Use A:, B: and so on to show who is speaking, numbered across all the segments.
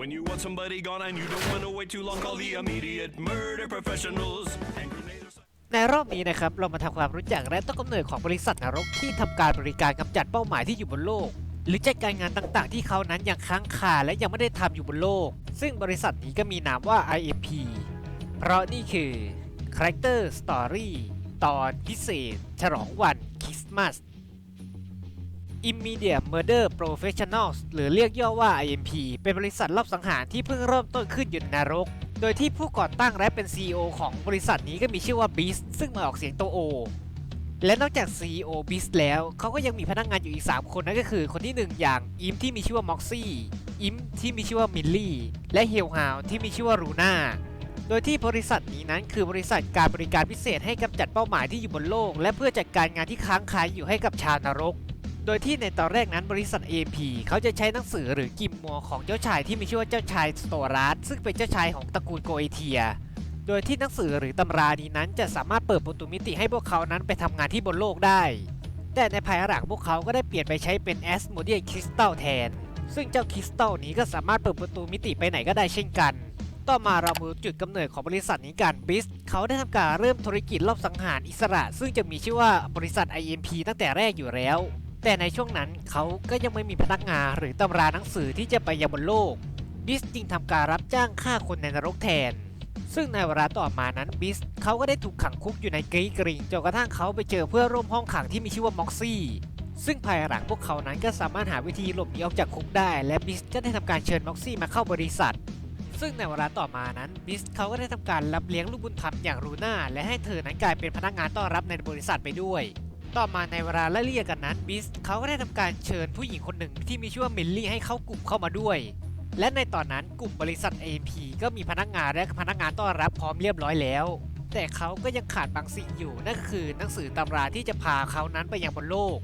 A: When you want somebody gone and you don't want to wait too long, call the immediate murder professionals.
B: ในรอบนี้นะครับ เรามาทำความรู้จักและต้นกำเนิดของบริษัทนรกที่ทำการบริการกำจัดเป้าหมายที่อยู่บนโลก หรือจัดการงานต่างๆ ที่เขานั้นยังค้างคาและยังไม่ได้ทำอยู่บนโลก ซึ่งบริษัทนี้ก็มีนามว่า IMP เพราะนี่คือ Character Story ตอนพิเศษ ฉลองวันคริสต์มาส Immediate Murder Professionals หรือเรียกย่อว่า IMP เป็นบริษัทรอบสังหารที่เพิ่งเริ่มต้นขึ้นอยู่ในนรก โดยที่ผู้ก่อตั้งและเป็น CEO ของบริษัทนี้ก็มีชื่อว่า Beast ซึ่งมาออกเสียงตัว O และนอกจาก CEO Beast แล้วเขาก็ยังมีพนักงานอยู่อีก 3 คนนั่นก็คือคนที่ 1 อย่างอิมที่มีชื่อว่า Moxie อิมที่มีชื่อว่ามิลลี่และเฮลฮาวที่มีชื่อว่ารูน่าโดยที่บริษัทนี้นั้นคือบริษัทการบริการพิเศษให้กำจัดเป้าหมายที่อยู่บนโลก และเพื่อจัดการงานที่ค้างคาอยู่ให้กับชาวนรก โดยที่ในตอนแรกนั้นบริษัท AP เขาจะใช้หนังสือหรือกิมมัวของเจ้าชายที่มีชื่อว่าเจ้าชายสโตรัสซึ่งเป็นเจ้าชายของตระกูลโกเอเทีย โดยที่หนังสือหรือตำรานี้นั้นจะสามารถเปิดประตูมิติให้พวกเขานั้นไปทำงานที่บนโลกได้ แต่ในภายหลังพวกเขาก็ได้เปลี่ยนไปใช้เป็นแอสโมเดียคริสตัลแทน ซึ่งเจ้าคริสตัลนี้ก็สามารถเปิดประตูมิติไปไหนก็ได้เช่นกันต่อมาเรามาจุดกำเนิดของบริษัทนี้กันบิสเขาได้ทำการเริ่มธุรกิจรอบสังหารอิสระ ซึ่งจะมีชื่อว่าบริษัท IMP ตั้งแต่แรกอยู่แล้ว แต่ในช่วงนั้นเขาก็ยังไม่มีพนักงานหรือตำราหนังสือที่จะไปยังบนโลก บิสจึงทำการรับจ้างฆ่าคนในนรกแทน ซึ่งในเวลาต่อมานั้นบิสเขาก็ได้ถูกขังคุกอยู่ในกรีกริงจนกระทั่งเขาไปเจอเพื่อนร่วมห้องขังที่มีชื่อว่าม็อกซี่ซึ่งภายหลังพวกเขานั้นก็สามารถหาวิธีหลบหนีออกจากคุกได้ และบิสก็ได้ทำการเชิญม็อกซี่มาเข้าบริษัท ซึ่งในเวลาต่อมานั้นบิสเขาก็ได้ทำการรับเลี้ยงลูกบุญธรรมอย่างรูน่าและให้เธอนั้นกลายเป็นพนักงานต้อนรับในบริษัทไปด้วย ต่อมาในเวลาไล่เลี่ยกันนั้นบิสเขาก็ได้ทำการเชิญผู้หญิงคนหนึ่งที่มีชื่อว่ามิลลี่ให้เข้ากลุ่มเข้ามาด้วย และในตอนนั้นกลุ่มบริษัท AMP ก็มีพนักงานและพนักงานต้อนรับพร้อมเรียบร้อยแล้ว แต่เขาก็ยังขาดบางสิ่งอยู่นั่นก็คือหนังสือตำราที่จะพาเขานั้นไปยังบนโลก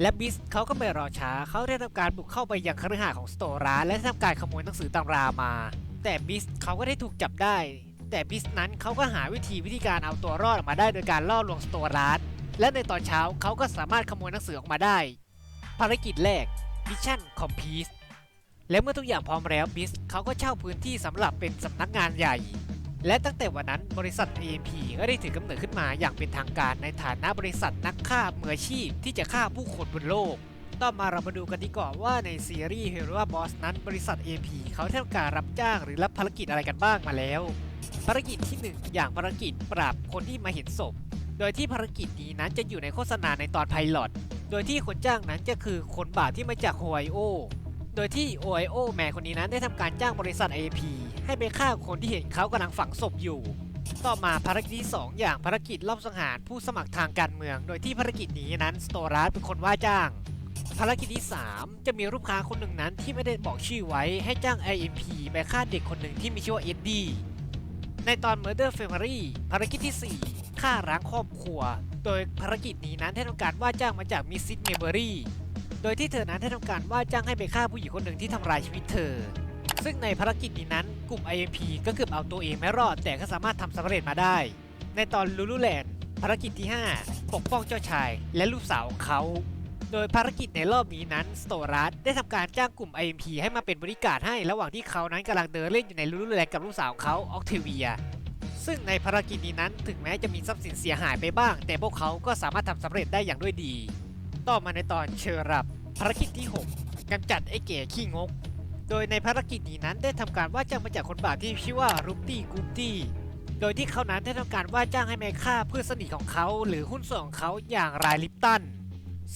B: และบิสเขาก็ไม่รอช้าเขาได้ทำการบุกเข้าไปยังคฤหาสน์ของสโตราและทำการขโมยหนังสือตำรามา แต่บิสเขาก็ได้ถูกจับได้ แต่บิสนั้นเขาก็หาวิธีวิธีการเอาตัวรอดออกมาได้โดยการล่อลวงสโตรัส และในตอนเช้าเขาก็สามารถขโมยหนังสือออกมาได้ ภารกิจแรกมิชชั่นคอมพีสและเมื่อทุกอย่างพร้อมแล้วบิสเขาก็เช่าพื้นที่สำหรับเป็นสำนักงานใหญ่ และตั้งแต่วันนั้นบริษัท AMP ก็ได้ถือกำเนิดขึ้นมาอย่างเป็นทางการในฐานะบริษัทนักฆ่ามืออาชีพที่จะฆ่าผู้คนบนโลก ต่อมาเรามาดูกันดีกว่าว่าในซีรีส์ Hero Boss นั้นบริษัท AP เขาทำการรับจ้างหรือรับภารกิจอะไรกันบ้างมาแล้ว ภารกิจที่ 1 อย่างภารกิจปราบคนที่มาเห็นศพ โดยที่ภารกิจนี้นั้นจะอยู่ในโฆษณาในตอนไพลอต โดยที่คนจ้างนั้นจะคือคนบาปที่มาจากโฮไอโอ โดยที่โอไอโอแมนคนนี้นั้นได้ทำการจ้างบริษัท AP ให้ไปฆ่าคนที่เห็นเขากำลังฝังศพอยู่ ต่อมาภารกิจที่ 2 อย่างภารกิจรอบสังหารผู้สมัครทางการเมือง โดยที่ภารกิจนี้นั้นสโตรัสเป็นคนว่าจ้าง ภารกิจที่ 3 จะมีลูกค้าคนหนึ่งนั้นที่ไม่ได้บอกชื่อไว้ให้จ้าง IMP ไปฆ่าเด็กคนหนึ่งที่มีชื่อว่าเอ็ดดี้ในตอน Murder Family ภารกิจที่ 4 ฆ่าร้างครอบครัว โดยภารกิจนี้นั้นได้ทำการว่าจ้างมาจากมิสซิสเมเบอรี่ โดยที่เธอนั้นได้ทำการว่าจ้างให้ไปฆ่าผู้หญิงคนหนึ่งที่ทำลายชีวิตเธอ ซึ่งในภารกิจนี้นั้นกลุ่ม IMP ก็เกือบเอาตัวเองไม่รอด แต่ก็สามารถทำสำเร็จมาได้ ในตอนลูลูแลนด์ภารกิจที่ 5 ปกป้องเจ้าชาย และลูกสาวของเขา โดยภารกิจในรอบนี้นั้นสโตรัสได้ทำการจ้างกลุ่ม IMP ให้มาเป็นบริการให้ระหว่างที่เขานั้นกำลังเดินเล่นอยู่ในลูลูแลนด์กับลูกสาวของเขาออกเทเวีย ซึ่งในภารกิจนี้นั้นถึงแม้จะมีทรัพย์สินเสียหายไปบ้าง แต่พวกเขาก็สามารถทำสำเร็จได้อย่างด้วยดี ต่อมาในตอนเชอรับภารกิจที่ 6กำจัดไอ้เก๋ขี้งก โดยในภารกิจนี้นั้นได้ทำการว่าจ้างมาจากคนบาปที่ชื่อว่ารูปตี้กูปตี้โดยที่เขานั้นได้ทำการว่าจ้างให้แม่ฆ่าเพื่อนสนิทของเขา หรือหุ้นส่วนของเขาอย่างรายลิปตัน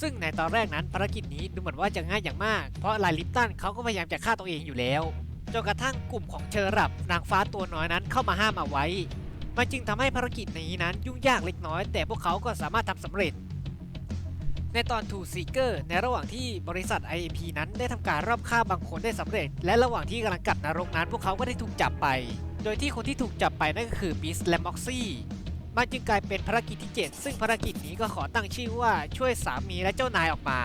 B: ซึ่งในตอนแรกนั้นภารกิจนี้ดูเหมือนว่าจะง่ายอย่างมาก เพราะรายลิปตันเขาก็พยายามจะฆ่าตัวเองอยู่แล้ว จนกระทั่งกลุ่มของเชอรับนางฟ้าตัวน้อยนั้นเข้ามาห้ามเอาไว้ มันจึงทำให้ภารกิจนี้นั้นยุ่งยากเล็กน้อย แต่พวกเขาก็สามารถทำสำเร็จ ในตอน Two Seeker ในระหว่างที่บริษัท IAP นั้นได้ทำการรอบฆ่าบางคนได้สำเร็จ และระหว่างที่กำลังกัดนรกนั้น พวกเขาก็ได้ถูกจับไป โดยที่คนที่ถูกจับไปนั่นก็คือ Beast และ Moxie มันจึงกลายเป็นภารกิจที่ 7 ซึ่งภารกิจนี้ก็ขอตั้งชื่อว่าช่วยสามีและเจ้านายออกมา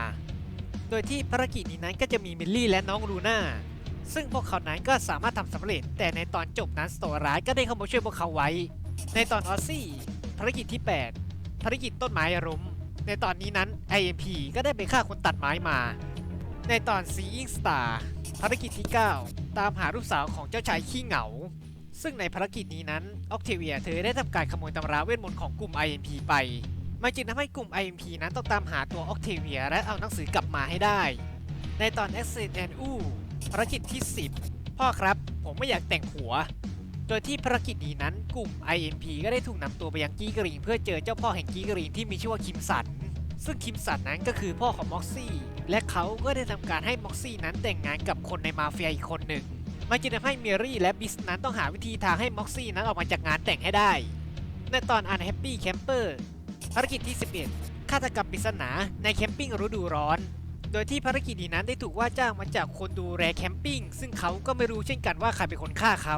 B: โดยที่ภารกิจนี้นั้นก็จะมีมิลลี่และน้องลูน่า ซึ่งพวกเขานั้นก็สามารถทำสำเร็จ แต่ในตอนจบนั้นสโตร้ายก็ได้เข้ามาช่วยพวกเขาไว้ ในตอนออซซี่ภารกิจที่ 8 ภารกิจต้นไม้รุมในตอนนี้นั้น IMP ก็ได้ไปฆ่าคนตัดไม้มา ในตอน Seeing Star ภารกิจที่ 9 ตามหาลูกสาวของเจ้าชายขี้เหงา ซึ่งในภารกิจนี้นั้นออกเทเวียเธอได้ทำการขโมยตำราเวทมนต์ของกลุ่ม IMP ไปมันจึงทำให้กลุ่ม IMP นั้นต้องตามหาตัวออกเทเวียและเอาหนังสือกลับมาให้ได้ ในตอน Accident and U ภารกิจที่ 10 พ่อครับ ผมไม่อยากแต่งหัว โดยที่ภารกิจนี้นั้นกลุ่ม IMP ก็ได้ถูกนำตัวไปยังกีกรีนเพื่อเจอเจ้าพ่อแห่งกีกรีนที่มีชื่อว่าคิมสัน ซึ่งคิมสันนั้นก็คือพ่อของม็อกซี่ และเขาก็ได้ทำการให้ม็อกซี่นั้นแต่งงานกับคนในมาเฟียอีกคนหนึ่งมันจึงทำให้เมรี่และบิสนั้นต้องหาวิธีทางให้ม็อกซี่นั้นออกมาจากงานแต่งให้ได้ ในตอน Unhappy Camper ภารกิจที่ 11ฆาตกรรมปริศนาในแคมปิ้งฤดูร้อน โดยที่ภารกิจนี้นั้นได้ถูกว่าจ้างมาจากคนดูแลแคมปิ้งซึ่งเขาก็ไม่รู้เช่นกันว่าใครเป็นคนฆ่าเขา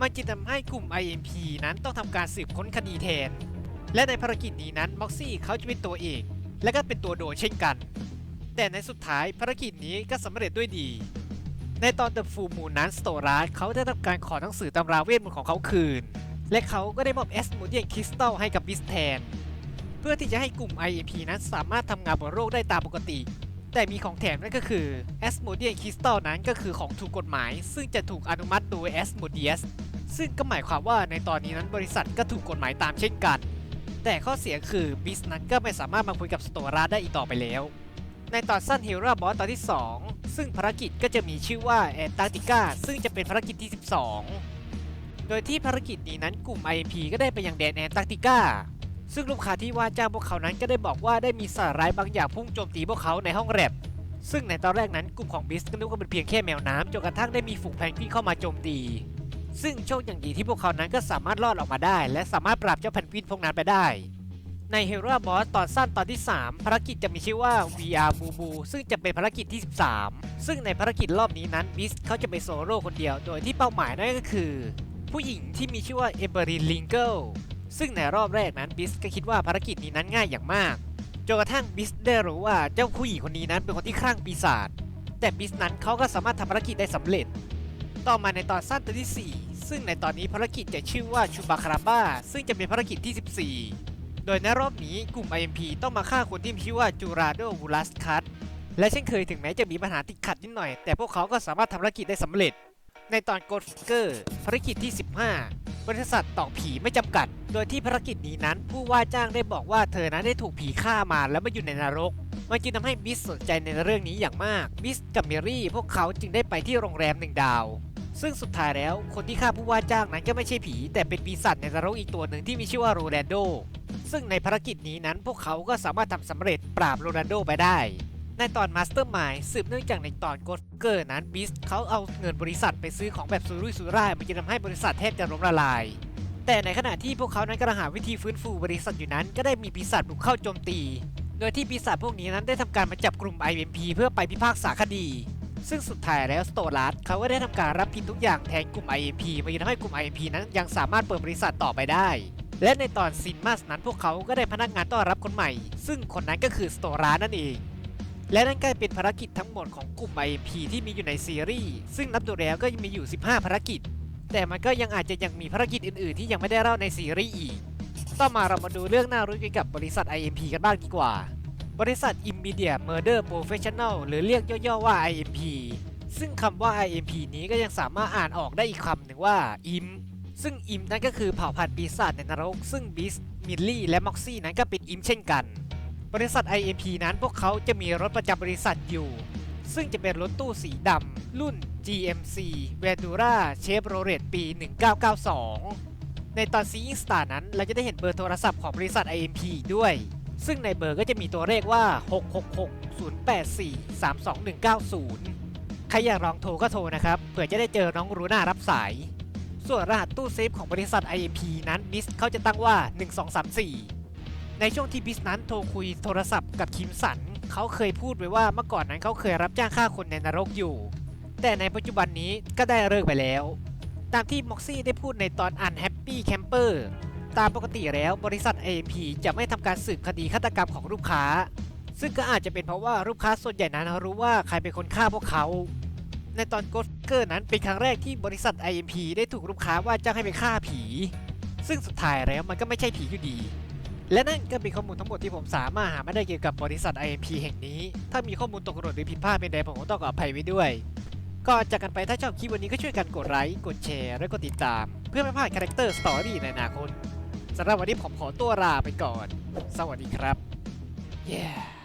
B: มันจึงทำให้กลุ่ม IMP นั้นต้องทำการสืบค้นคดีแทน และในภารกิจนี้นั้นม็อกซี่เขาจะเป็นตัวเอกและก็เป็นตัวโดนเช่นกัน แต่ในสุดท้ายภารกิจนี้ก็สำเร็จด้วยดี ในตอน The Full Moon นั้นสโตราเขาได้ทำการขอหนังสือตำราเวทมนต์ของเขาคืน และเขาก็ได้มอบเอสมูเดียนคริสตัลให้กับบิสแทน เพื่อที่จะให้กลุ่ม IAP นั้นสามารถทำงานบนโลกได้ตามปกติ แต่มีของแถมนั่นก็คือ a s m o d e u s Crystal นั้นก็คือของถูกกฎหมาย ซึ่งจะถูกอนุมัติโดย a s m o d e u s ซึ่งก็หมายความว่าในตอนนี้นั้นบริษัทก็ถูกกฎหมายตามเช่นกัน แต่ข้อเสียคือบิสนั้นก็ไม่สามารถมาคุยกับสโตราได้อีกต่อไปแล้ว ในตอนสั้น Hero Boss ตอนที่ 2 ซึ่งภารกิจก็จะมีชื่อว่าแอนตาร์กติกาซึ่งจะเป็นภารกิจที่ 12 โดยที่ภารกิจนี้นั้นกลุ่ม IMP ก็ได้ไปยังแดนแอนตาร์กติกา ซึ่งลูกค้าที่ว่าจ้างพวกเขานั้นก็ได้บอกว่าได้มีสารร้ายบางอย่างพุ่งโจมตีพวกเขาในห้องแรบซึ่งในตอนแรกนั้นกลุ่มของบิสก็นึกว่าเป็นเพียงแค่แมวน้ำจนกระทั่งได้มีฝูงแพนกวินเข้ามาโจมตี ซึ่งโชคอย่างดีที่พวกเขานั้นก็สามารถรอดออกมาได้ และสามารถปราบเจ้าแพนกวินพวกนั้นไปได้ ใน Hero Boss ตอนสั้นตอนที่ 3 ภารกิจจะมีชื่อว่า VR b o o ซึ่งจะเป็นภารกิจที่ 13 ซึ่งในภารกิจรอบนี้นั้นบิสเขาจะไปโซโล่คนเดียว โดยที่เป้าหมายนั่นก็คือ ผู้หญิงที่มีชื่อว่าเอเบอรินลิงเกิล ซึ่งในรอบแรกนั้นบิสก็คิดว่าภารกิจนี้นั้นง่ายอย่างมากจนกระทั่งบิสได้รู้ว่าเจ้าผู้หญิงคนนี้นั้นเป็นคนที่คลั่งปีศาจแต่บิสนั้นเขาก็สามารถทำภารกิจได้สำเร็จ ต่อมาในตอนสั้นตอนที่ 4 ซึ่งในตอนนี้ภารกิจจะชื่อว่าชูบาคาราบ้าซึ่งจะเป็นภารกิจที่ 14 โดยในรอบนี้กลุ่ม IMP ต้องมาฆ่าคนที่มีชื่อว่าจูราโดวูลัสคัตและเช่นเคยถึงแม้จะมีปัญหาติดขัดนิดหน่อย แต่พวกเขาก็สามารถทำภารกิจได้สำเร็จ ในตอนโกดเกอร์ภารกิจที่ 15 บริษัทต่อผีไม่จำกัด โดยที่ภารกิจนี้นั้นผู้ว่าจ้างได้บอกว่าเธอนั้นได้ถูกผีฆ่ามาแล้วมาอยู่ในนรก มันจึงทำให้บิสสนใจในเรื่องนี้อย่างมากบิสกับเมรี่ พวกเขาจึงได้ไปที่โรงแรมหนึ่งดาว ซึ่งสุดท้ายแล้วคนที่ฆ่าผู้ว่าจ้างนั้นก็ไม่ใช่ผี แต่เป็นปีศาจในนรกอีกตัวหนึ่งที่มีชื่อว่าโรแลนโด ซึ่งในภารกิจนี้นั้นพวกเขาก็สามารถทำสำเร็จปราบโรแลนโดไปได้ในตอนมาสเตอร์มายสืบเนื่องจากในตอนโกดเกอร์นั้นบิสเขาเอาเงินบริษัทไปซื้อของแบบสุรุ่ยสุร่ายมันจะทำให้บริษัทแทบจะล้มละลาย แต่ในขณะที่พวกเขานั้นกำลังหาวิธีฟื้นฟูบริษัทอยู่นั้น ก็ได้มีปีศาจบุกเข้าโจมตี โดยที่ปีศาจพวกนี้นั้นได้ทำการมาจับกลุ่ม IMP เพื่อไปพิพากษาคดี ซึ่งสุดท้ายแล้วสโตลัสเขาก็ได้ทำการรับผิดทุกอย่างแทนกลุ่ม IMP มันจะทำให้กลุ่ม IMP นั้นยังสามารถเปิดบริษัทต่อไปได้และในตอนซินมัสนั้นพวกเขาก็ได้พนักงานต้อนรับคนใหม่ ซึ่งคนนั้นก็คือสโตรานั่นเอง และนั่นก็เป็นภารกิจทั้งหมดของกลุ่ม IMP ที่มีอยู่ในซีรีส์ ซึ่งนับดูแล้วก็ยังมีอยู่ 15 ภารกิจ แต่มันก็ยังอาจจะยังมีภารกิจอื่นๆ ที่ยังไม่ได้เล่าในซีรีส์อีก ต่อมาเรามาดูเรื่องน่ารู้เกี่ยวกับบริษัท IMP กันบ้างดีกว่า บริษัท Immediate Murder Professional หรือเรียกย่อๆว่า IMP ซึ่งคำว่า IMP นี้ก็ยังสามารถอ่านออกได้อีกคำหนึ่งว่า IM ซึ่ง IM นั่นก็คือเผ่าพันธุ์ปีศาจในนรก ซึ่งบิส มิลลี่ และม็อกซี่นั้นก็เป็น IM เช่นกัน บริษัท IMP นั้นพวกเขาจะมีรถประจำบริษัทอยู่ ซึ่งจะเป็นรถตู้สีดำรุ่น GMC Vendura Chevrolet ปี 1992 ในตอน Seeing Star นั้น เราจะได้เห็นเบอร์โทรศัพท์ของบริษัท IMP ด้วย ซึ่งในเบอร์ก็จะมีตัวเลขว่า 666-084-32190 ใครอยากลองโทรก็โทรนะครับ เผื่อจะได้เจอน้องรูน่ารับสาย ส่วนรหัสตู้เซฟของบริษัท IMP นั้นบิสเขาจะตั้งว่า 1234 ในช่วงที่บิสนั้นโทรคุยโทรศัพท์กับคิมสัน เขาเคยพูดไว้ว่าเมื่อก่อนนั้นเขาเคยรับจ้างฆ่าคนในนรกอยู่ แต่ในปัจจุบันนี้ก็ได้เลิกไปแล้ว ตามที่ม็อกซี่ได้พูดในตอน Unhappy Camper ตามปกติแล้วบริษัท AMP จะไม่ทำการสืบคดีฆาตกรรมของลูกค้า ซึ่งก็อาจจะเป็นเพราะว่าลูกค้าส่วนใหญ่นั้นรู้ว่าใครเป็นคนฆ่าพวกเขาในตอน Ghost Girl นั้นเป็นครั้งแรกที่บริษัท IMP ได้ถูกลูกค้าว่าจ้างให้ไปฆ่าผี ซึ่งสุดท้ายแล้วมันก็ไม่ใช่ผีอยู่ดี และนั่นก็เป็นข้อมูลทั้งหมดที่ผมสามารถหามาได้เกี่ยวกับบริษัท IMP แห่งนี้ ถ้ามีข้อมูลตกหล่นหรือผิดพลาดเป็นใดผมก็ต้องขออภัยไว้ด้วยก่อนจากกันไปถ้าชอบคลิปวันนี้ก็ช่วยกันกดไลค์กดแชร์และกดติดตาม เพื่อไม่พลาดคาแรคเตอร์สตอรี่ในอนาคตสำหรับวันนี้ผมขอตัวลาไปก่อน สวัสดีครับ yeah